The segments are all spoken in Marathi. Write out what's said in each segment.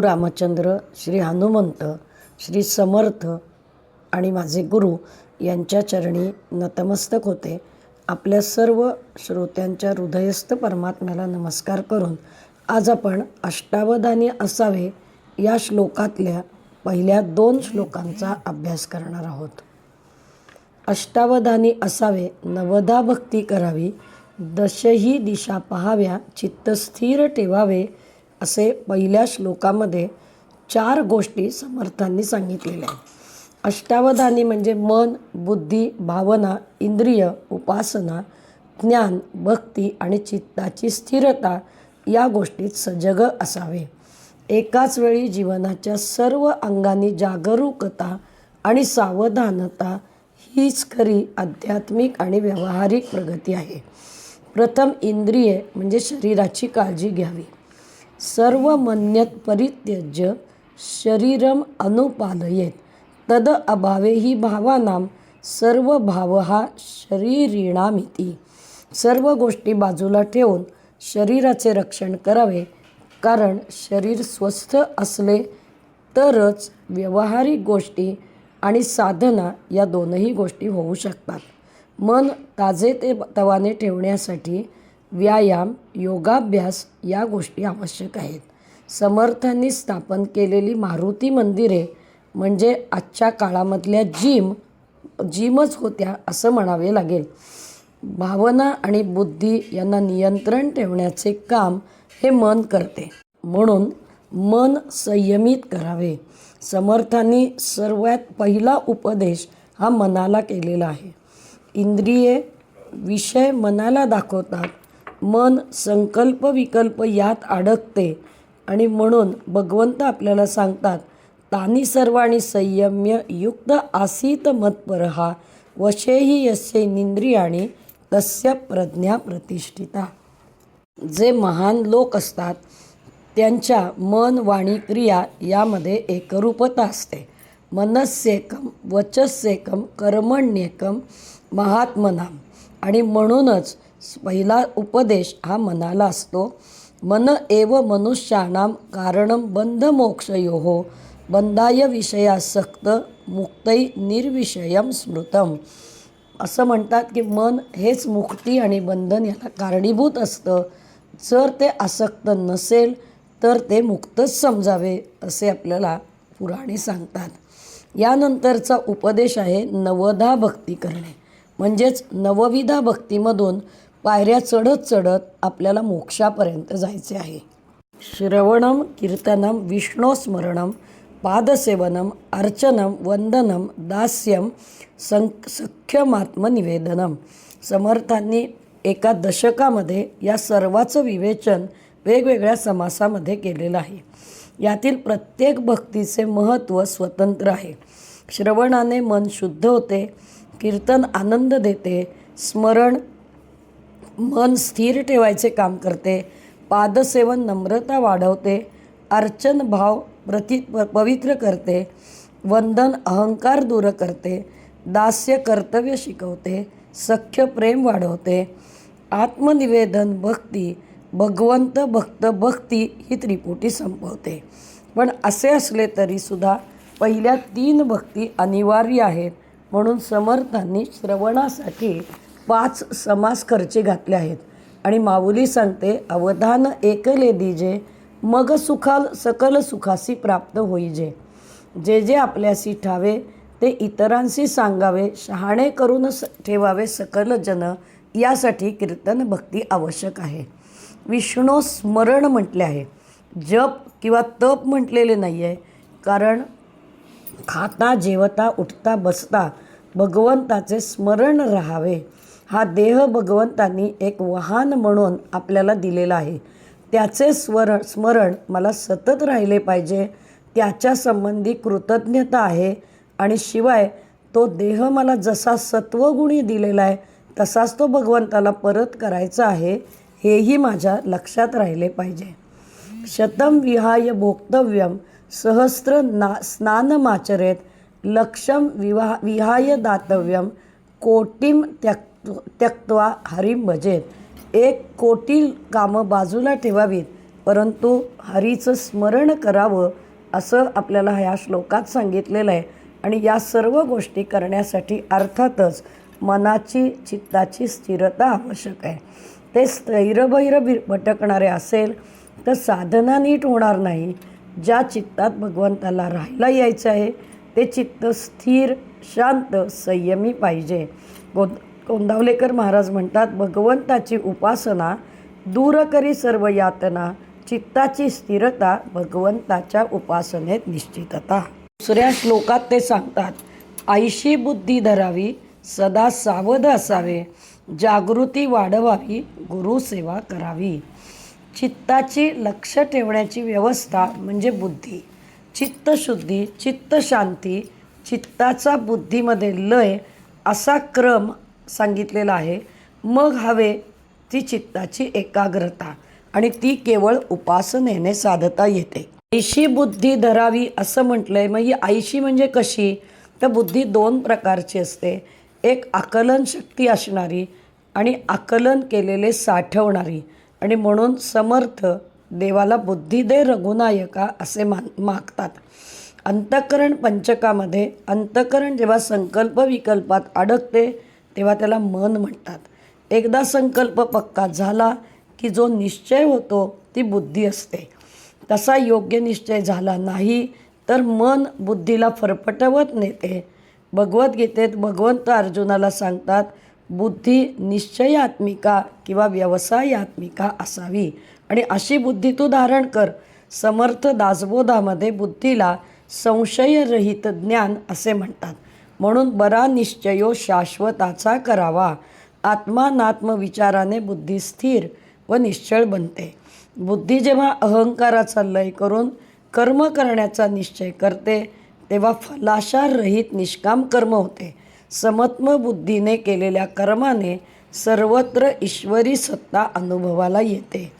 रामचंद्र श्री हनुमंत श्री समर्थ आणि माझे गुरु यांच्या चरणी नतमस्तक होते. आपल्या सर्व श्रोत्यांच्या हृदयस्थ परमात्म्याला नमस्कार करून आज आपण अष्टावधानी असावे या श्लोकातल्या पहिल्या दोन श्लोकांचा अभ्यास करणार आहोत. अष्टावधानी असावे नवदा भक्ती करावी दशही दिशा पहाव्या चित्त स्थिर ठेवावे असे पहिल्या श्लोकामध्ये चार गोष्टी समर्थांनी सांगितलेल्या आहेत. अष्टावधानी म्हणजे मन बुद्धी भावना इंद्रिय उपासना ज्ञान भक्ती आणि चित्ताची स्थिरता या गोष्टीत सजग असावे. एकाच वेळी जीवनाच्या सर्व अंगांनी जागरूकता आणि सावधानता हीच खरी आध्यात्मिक आणि व्यावहारिक प्रगती आहे. प्रथम इंद्रिये म्हणजे शरीराची काळजी घ्यावी. सर्व मन्यत परित्यज्य शरीरम अनुपालयेत. तद अभावे ही भावानाम सर्व भाव हा शरीरिणामिती. सर्व गोष्टी बाजूला ठेवून शरीराचे रक्षण करावे. कारण शरीर स्वस्थ असले तरच व्यावहारिक गोष्टी आणि साधना या दोनही गोष्टी होऊ शकतात. मन ताजे ते तवाने ठेवण्यासाठी व्यायाम योगाभ्यास या गोष्टी आवश्यक आहेत. समर्थांनी स्थापन केलेली मारुती मंदिरे म्हणजे आजच्या काळामधल्या जिम जिमच होत्या असं म्हणावे लागेल. भावना आणि बुद्धी यांना नियंत्रण ठेवण्याचे काम हे मन करते. म्हणून मन संयमित करावे. समर्थांनी सर्वात पहिला उपदेश हा मनाला केलेला आहे. इंद्रिये विषय मनाला दाखवतात. मन संकल्प विकल्प यात अडकते. आणि म्हणून भगवंत आपल्याला सांगतात तानी सर्वाणी संयम्य युक्त आसीत मत्परहा वशेही यस्य निंद्रियाणी तस्य प्रज्ञा प्रतिष्ठिता. जे महान लोक असतात त्यांच्या मन वाणी क्रिया यामध्ये एकरूपता असते. मनस्येकम वचस्येकम कर्मण्येकम महात्मनाम आणि म्हणूनच पहिला उपदेश हा मनाला असतो. मन एव मनुष्याणाम कारणम हो बंधाय विषयासक्त मुक्तई निर्विषयम स्मृतम. असं म्हणतात की मन हेच मुक्ती आणि बंधन याला कारणीभूत असतं. जर ते आसक्त नसेल तर ते मुक्तच समजावे असे आपल्याला पुराणे सांगतात. यानंतरचा उपदेश आहे नवधा भक्ती करणे. म्हणजेच नवविधा भक्तीमधून पायऱ्या चढत चढत आपल्याला मोक्षापर्यंत जायचे आहे. श्रवणम कीर्तनम विष्णोस्मरणम पादसेवनम अर्चनम वंदनम दास्यम सं सख्यमात्मनिवेदनम समर्थांनी एका दशकामध्ये या सर्वाचं विवेचन वेगवेगळ्या समासामध्ये केलेलं आहे. यातील प्रत्येक भक्तीचे महत्त्व स्वतंत्र आहे. श्रवणाने मन शुद्ध होते कीर्तन आनंद देते स्मरण मन स्थिर ठेवायचे काम करते. पादसेवन नम्रता वाढवते. अर्चन भाव प्रति प पवित्र करते. वंदन अहंकार दूर करते. दास्य कर्तव्य शिकवते. सख्य प्रेम वाढवते. आत्मनिवेदन भक्ती भगवंत भक्त भक्ती ही त्रिपुटी संपवते. पण असे असले तरीसुद्धा पहिल्या तीन भक्ती अनिवार्य आहेत. म्हणून समर्थांनी श्रवणासाठी पाच समास खर्चे घातले आहेत. आणि माऊली सांगते अवधान एकले दिजे मग सुखाल सकल सुखासी प्राप्त होईजे. जे जे आपल्याशी ठावे ते इतरांशी सांगावे शहाणे करून स ठेवावे सकल जन यासाठी कीर्तन भक्ती आवश्यक आहे. विष्णू स्मरण म्हटले आहे. जप किंवा तप म्हटलेले नाही आहे कारण खाता जेवता उठता बसता भगवंताचे स्मरण राहावे. हा देह भगवंतांनी एक वाहन म्हणून आपल्याला दिलेला आहे. त्याचे स्मरण स्मरण मला सतत राहिले पाहिजे. त्याच्या संबंधी कृतज्ञता आहे आणि शिवाय तो देह मला जसा सत्वगुणी दिलेला आहे तसाच तो भगवंताला परत करायचा आहे हेही माझ्या लक्षात राहिले पाहिजे. शतम विहाय भोक्तव्यम सहस्र ना स्नानमाचरेत लक्षम विवाह विहाय दातव्यम कोटीम त्यक्त त्यक्त्वा हरी भजेत एक कोटी कामं बाजूला ठेवावीत परंतु हरीचं स्मरण करावं असं आपल्याला ह्या श्लोकात सांगितलेलं आहे. आणि या सर्व गोष्टी करण्यासाठी अर्थातच मनाची चित्ताची स्थिरता आवश्यक आहे. ते स्थैरभैर भि भटकणारे असेल तर साधना नीट होणार नाही. ज्या चित्तात भगवंताला राहायला यायचं आहे ते चित्त स्थिर शांत संयमी पाहिजे. गो गोंदावलेकर महाराज म्हणतात भगवंताची उपासना दूर करी सर्व यातना चित्ताची स्थिरता भगवंताच्या उपासनेत निश्चितता. दुसऱ्या श्लोकात ते सांगतात आईशी बुद्धी धरावी सदा सावध असावे जागृती वाढवावी गुरुसेवा करावी. चित्ताची लक्ष ठेवण्याची व्यवस्था म्हणजे बुद्धी. चित्तशुद्धी चित्तशांती चित्ताचा बुद्धीमध्ये लय असा क्रम सांगितलेलं आहे. मग हवे ती चित्ताची एकाग्रता आणि ती केवळ उपासनेने साधता येते. ऐशी बुद्धी धरावी असं म्हटलंय. मग ही ऐशी म्हणजे कशी? तर बुद्धी दोन प्रकारची असते. एक आकलन शक्ती असणारी आणि आकलन केलेले साठवणारी. आणि म्हणून समर्थ देवाला बुद्धी दे रघुनायका असे मान मागतात. अंतःकरण पंचकामध्ये अंतःकरण जेव्हा संकल्प विकल्पात अडकते तेव्हा त्याला मन म्हणतात. एकदा संकल्प पक्का झाला की जो निश्चय होतो ती बुद्धी असते. तसा योग्य निश्चय झाला नाही तर मन बुद्धीला फरफटवत नेते. भगवद्गीतेत भगवंत अर्जुनाला सांगतात बुद्धी निश्चयात्मिका किंवा व्यवसायात्मिका असावी आणि अशी बुद्धी तू धारण कर. समर्थ दासबोधामध्ये बुद्धीला संशयरहित ज्ञान असे म्हणतात. म्हणून बरा निश्चयो शाश्वताचा करावा. आत्मानात्म विचाराने बुद्धी स्थिर व निश्चळ बनते. बुद्धी जेव्हा अहंकाराचा लय करून कर्म करण्याचा निश्चय करते तेव्हा फलाशारहित निष्काम कर्म होते. समत्म बुद्धीने केलेल्या कर्माने सर्वत्र ईश्वरी सत्ता अनुभवाला येते.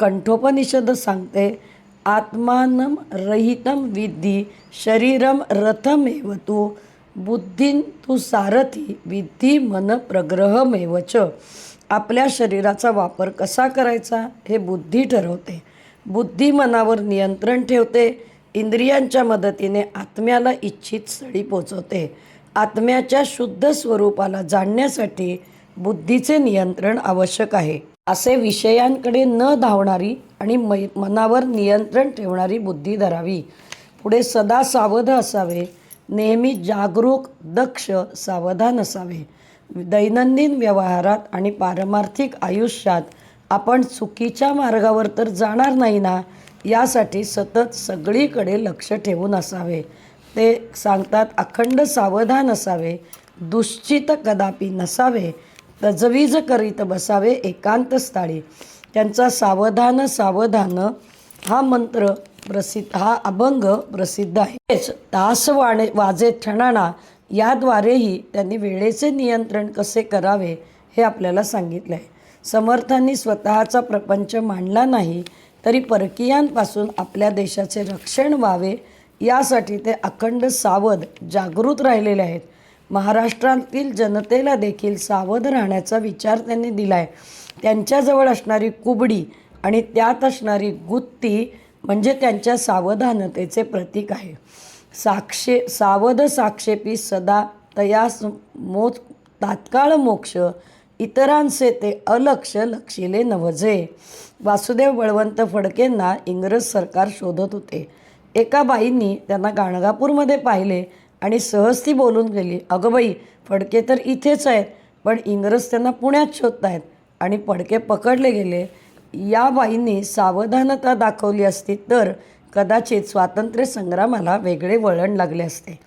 कंठोपनिषद सांगते आत्मानम रहितम विद्धी शरीरम रथमेव तू बुद्धीन तू सारथी विद्धी मन प्रग्रहमेवच आपल्या शरीराचा वापर कसा करायचा हे बुद्धी ठरवते. बुद्धी मनावर नियंत्रण ठेवते. इंद्रियांच्या मदतीने आत्म्याला इच्छित स्थळी पोचवते. आत्म्याच्या शुद्ध स्वरूपाला जाणण्यासाठी बुद्धीचे नियंत्रण आवश्यक आहे. असे विषयांकडे न धावणारी आणि मै मनावर नियंत्रण ठेवणारी बुद्धी धरावी. पुढे सदा सावध असावे. नेहमी जागरूक दक्ष सावधान असावे. दैनंदिन व्यवहारात आणि पारमार्थिक आयुष्यात आपण चुकीच्या मार्गावर तर जाणार नाही ना? यासाठी सतत सगळीकडे लक्ष ठेवून असावे. ते सांगतात अखंड सावधान असावे. दुश्चित कदापि नसावे. तजवीज करीत बसावे एकांतस्थळी. त्यांचा सावधान सावधान हा मंत्र प्रसिद्ध हा अभंग प्रसिद्ध आहे. तेच तास वाणे वाजे ठणाणा याद्वारेही त्यांनी वेळेचे नियंत्रण कसे करावे हे आपल्याला सांगितलं आहे समर्थांनी स्वतःचा प्रपंच मांडला नाही तरी परकीयांपासून आपल्या देशाचे रक्षण व्हावे यासाठी ते अखंड सावध जागृत राहिलेले आहेत. महाराष्ट्रातील जनतेला देखील सावध राहण्याचा विचार त्यांनी दिला आहे त्यांच्याजवळ असणारी कुबडी आणि त्यात असणारी गुत्ती म्हणजे त्यांच्या सावधानतेचे प्रतीक आहे. साक्षे सावध साक्षेपी सदा तयास मो तात्काळ मोक्ष इतरांचे ते अलक्ष लक्षिले नवजे. वासुदेव बळवंत फडकेंना इंग्रज सरकार शोधत होते. एका बाईंनी त्यांना गाणगापूरमध्ये पाहिले आणि सहज ती बोलून गेली अगं बाई फडके तर इथेच आहेत पण इंग्रज त्यांना पुण्यात शोधत आहेत आणि फडके पकडले गेले. या बाईंनी सावधानता दाखवली असती तर कदाचित स्वातंत्र्य संग्रामाला वेगळे वळण लागले असते.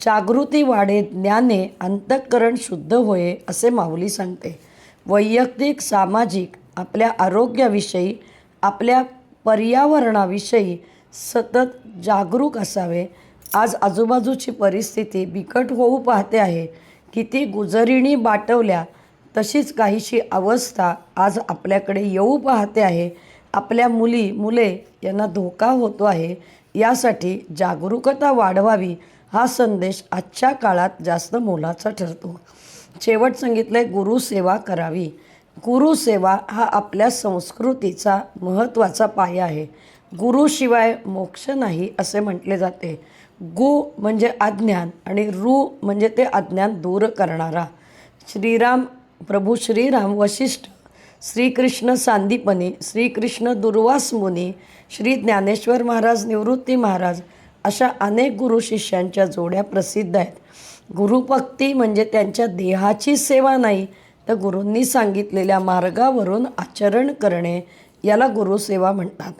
जागृती वाढे ज्ञाने अंतःकरण शुद्ध होये असे माऊली सांगते. वैयक्तिक सामाजिक आपल्या आरोग्याविषयी आपल्या पर्यावरणाविषयी सतत जागरूक असावे. आज आजूबाजूची परिस्थिती बिकट होऊ पाहते आहे. किती गुजरिणी बाटवल्या तशीच काहीशी अवस्था आज आपल्याकडे येऊ पाहते आहे. आपल्या मुली मुले यांना धोका होतो आहे. यासाठी जागरूकता वाढवावी हा संदेश आजच्या काळात जास्त मोलाचा ठरतो. शेवट सांगितलंय गुरुसेवा करावी. गुरुसेवा हा आपल्या संस्कृतीचा महत्त्वाचा पाया आहे. गुरुशिवाय मोक्ष नाही असे म्हटले जाते. गु म्हणजे अज्ञान आणि रू म्हणजे ते अज्ञान दूर करणारा. श्रीराम प्रभू श्रीराम वशिष्ठ श्रीकृष्ण सांदीपनी श्रीकृष्ण दुर्वास मुनी श्री ज्ञानेश्वर महाराज निवृत्ती महाराज अशा अनेक गुरु शिष्यांच्या जोड्या प्रसिद्ध आहेत. गुरुभक्ती म्हणजे त्यांच्या देहाची सेवा नाही तर गुरूंनी सांगितलेल्या मार्गावरून आचरण करणे याला गुरुसेवा म्हणतात.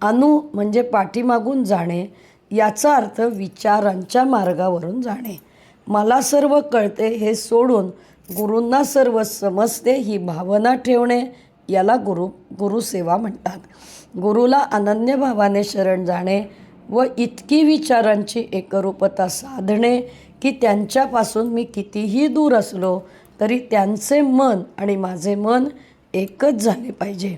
अनु म्हणजे पाठीमागून जाणे याचा अर्थ विचारांच्या मार्गावरून जाणे. मला सर्व कळते हे सोडून गुरूंना सर्व समजते ही भावना ठेवणे याला गुरु गुरुसेवा म्हणतात. गुरुला अनन्य भावाने शरण जाणे व इतकी विचारांची एकरूपता साधणे की त्यांच्यापासून मी कितीही दूर असलो तरी त्यांचे मन आणि माझे मन एकच झाले पाहिजे.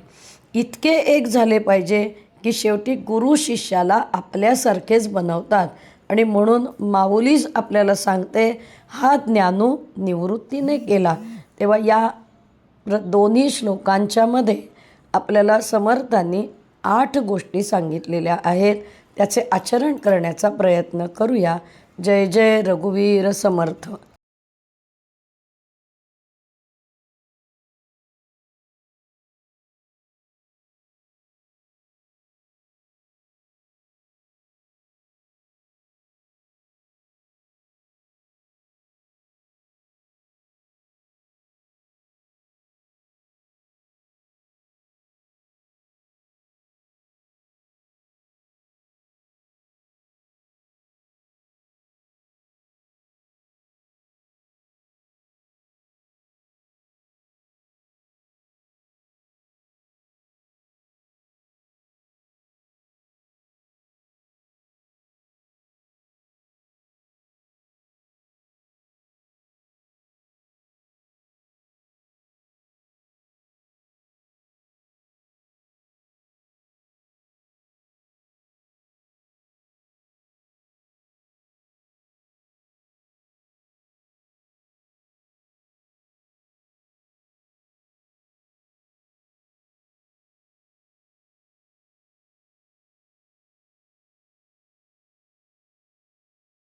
इतके एक झाले पाहिजे की शेवटी गुरु शिष्याला आपल्यासारखेच बनवतात. आणि म्हणून माऊलीच आपल्याला सांगते हा ज्ञानू निवृत्तीने केला तेव्हा या दोन्ही श्लोकांच्यामध्ये आपल्याला समर्थांनी आठ गोष्टी सांगितलेल्या आहेत. त्याचे आचरण करण्याचा प्रयत्न करूया. जय जय रघुवीर समर्थ.